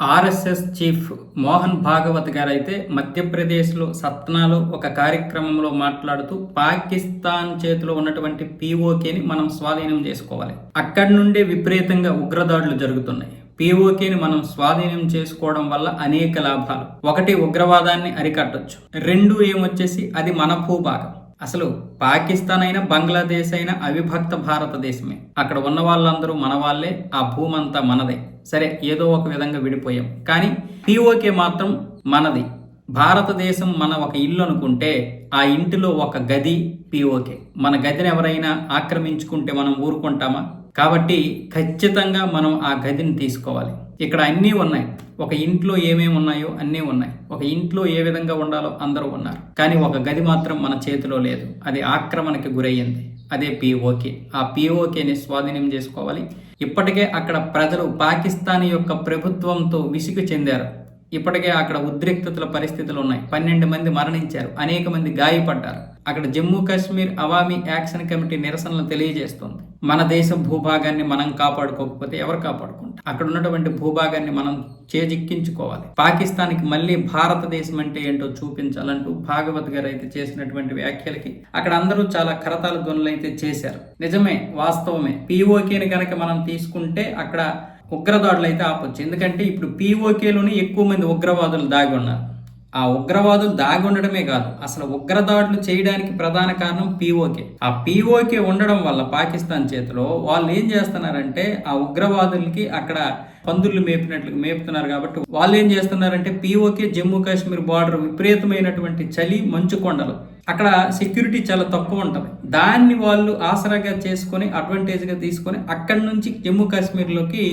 RSS chief Mohan Bhagwat గారు అయితే మధ్యప్రదేశ్లో సత్నాలో ఒక కార్యక్రమంలో మాట్లాడుతూ పాకిస్తాన్ చేతిలో ఉన్నటువంటి పీఓకేని మనం స్వాధీనం చేసుకోవాలి. అక్కడి నుండే విపరీతంగా ఉగ్రదాడులు జరుగుతున్నాయి. పీఓకేని మనం స్వాధీనం చేసుకోవడం వల్ల అనేక లాభాలు. ఒకటి ఉగ్రవాదాన్ని అరికట్టొచ్చు. రెండు ఏమొచ్చేసి అది మన భూభాగం. అసలు పాకిస్తాన్ అయినా బంగ్లాదేశ్ అయినా అవిభక్త భారతదేశమే. అక్కడ ఉన్న వాళ్ళందరూ మన వాళ్ళే ఆ భూమంతా మనదే. సరే ఏదో ఒక విధంగా విడిపోయాం. కానీ పిఓకే మాత్రం మనది. భారతదేశం మన ఒక ఇల్లు అనుకుంటే ఆ ఇంటిలో ఒక గది పిఓకే మన గదిని ఎవరైనా ఆక్రమించుకుంటే మనం ఊరుకుంటామా? కాబట్టి ఖచ్చితంగా మనం ఆ గదిని తీసుకోవాలి. ఇక్కడ అన్నీ ఉన్నాయి. ఒక ఇంట్లో ఏమేమి ఉన్నాయో అన్నీ ఉన్నాయి. ఒక ఇంట్లో ఏ విధంగా ఉండాలో అందరూ ఉన్నారు. కానీ ఒక గది మాత్రం మన చేతిలో లేదు. అది ఆక్రమణకి గురయ్యింది. అదే పిఓకే ఆ పిఓకేని స్వాధీనం చేసుకోవాలి. ఇప్పటికే అక్కడ ప్రజలు పాకిస్తాన్ యొక్క ప్రభుత్వంతో విసుగు చెందారు. ఇప్పటికే అక్కడ ఉద్రిక్తతల పరిస్థితులు ఉన్నాయి. పన్నెండు మంది మరణించారు. అనేక మంది గాయపడ్డారు. అక్కడ జమ్మూ కాశ్మీర్ అవామీ యాక్షన్ కమిటీ నిరసనలు తెలియజేస్తుంది. మన దేశ భూభాగాన్ని మనం కాపాడుకోకపోతే ఎవరు కాపాడుకుంటారు? అక్కడ ఉన్నటువంటి భూభాగాన్ని మనం చేజిక్కించుకోవాలి. పాకిస్తాన్కి మళ్ళీ భారతదేశం అంటే ఏంటో చూపించాలంటూ భాగవత్ గారు అయితే చేసినటువంటి వ్యాఖ్యలకి అక్కడ అందరూ చాలా కరతాల ధ్వనులు అయితే చేశారు. నిజమే వాస్తవమే. పీఓకేని కనుక మనం తీసుకుంటే అక్కడ ఉగ్రదాడులు అయితే ఆపొచ్చు. ఎందుకంటే ఇప్పుడు పీఓకేలోనే ఎక్కువ మంది ఉగ్రవాదులు దాగి ఉన్నారు. ఆ ఉగ్రవాదులు దాగి ఉండడమే కాదు అసలు ఉగ్రదాడులు చేయడానికి ప్రధాన కారణం పీఓకే ఆ పీఓకే ఉండడం వల్ల పాకిస్తాన్ చేతిలో వాళ్ళు ఏం చేస్తున్నారంటే ఆ ఉగ్రవాదులకి అక్కడ పందులు మేపినట్లు మేపుతున్నారు కాబట్టి వాళ్ళు ఏం చేస్తున్నారంటే పీఓకే జమ్మూ కాశ్మీర్ బార్డర్ విపరీతమైనటువంటి చలి మంచు కొండలు. అక్కడ సెక్యూరిటీ చాలా తక్కువ ఉంటుంది. దాన్ని వాళ్ళు ఆసరాగా చేసుకొని అడ్వాంటేజ్గా తీసుకొని అక్కడి నుంచి జమ్మూ కాశ్మీర్లోకి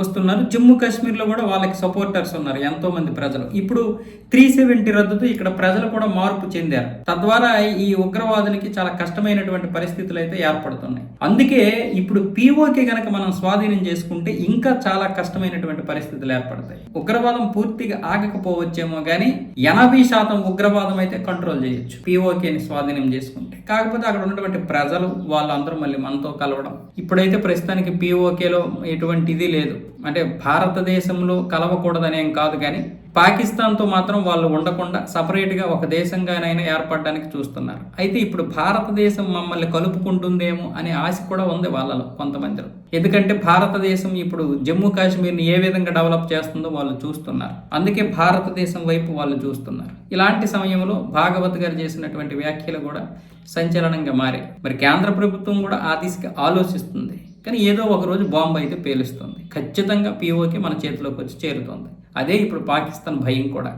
వస్తున్నారు. జమ్మూ కాశ్మీర్లో కూడా వాళ్ళకి సపోర్టర్స్ ఉన్నారు ఎంతోమంది ప్రజలు. ఇప్పుడు త్రీ సెవెంటీ రద్దుతో ఇక్కడ ప్రజలు కూడా మార్పు చెందారు. తద్వారా ఈ ఉగ్రవాదులకి చాలా కష్టమైనటువంటి పరిస్థితులు అయితే ఏర్పడుతున్నాయి. అందుకే ఇప్పుడు పీఓకే కనుక మనం స్వాధీనం చేసుకుంటే ఇంకా చాలా కష్టమైనటువంటి పరిస్థితులు ఏర్పడతాయి. ఉగ్రవాదం పూర్తిగా ఆగకపోవచ్చేమో కానీ ఎనభై శాతం ఉగ్రవాదం అయితే కంట్రోల్ చేయొచ్చు పీఓకేని స్వాధీనం చేసుకుంటే. కాకపోతే అక్కడ ఉన్నటువంటి ప్రజలు వాళ్ళందరూ మళ్ళీ మనతో కలవడం. ఇప్పుడైతే ప్రస్తుతానికి పీఓకేలో ఎటువంటి ఇది లేదు. అంటే భారతదేశంలో కలవకూడదనేం కాదు కానీ పాకిస్తాన్తో మాత్రం వాళ్ళు ఉండకుండా సపరేట్గా ఒక దేశంగానైనా ఏర్పడడానికి చూస్తున్నారు. అయితే ఇప్పుడు భారతదేశం మమ్మల్ని కలుపుకుంటుందేమో అనే ఆశ కూడా ఉంది వాళ్ళలో కొంతమందిలో. ఎందుకంటే భారతదేశం ఇప్పుడు జమ్మూ కాశ్మీర్ని ఏ విధంగా డెవలప్ చేస్తుందో వాళ్ళు చూస్తున్నారు. అందుకే భారతదేశం వైపు వాళ్ళు చూస్తున్నారు. ఇలాంటి సమయంలో భాగవత్ గారు చేసినటువంటి వ్యాఖ్యలు కూడా సంచలనంగా మారాయి. మరి కేంద్ర ప్రభుత్వం కూడా ఆ దిశగా ఆలోచిస్తుంది. కానీ ఏదో ఒక రోజు బాంబు అయితే పేలుస్తుంది. ఖచ్చితంగా పీఓకే మన చేతిలోకి వచ్చి చేరుతుంది. అదే ఇప్పుడు పాకిస్తాన్ భయం కూడా.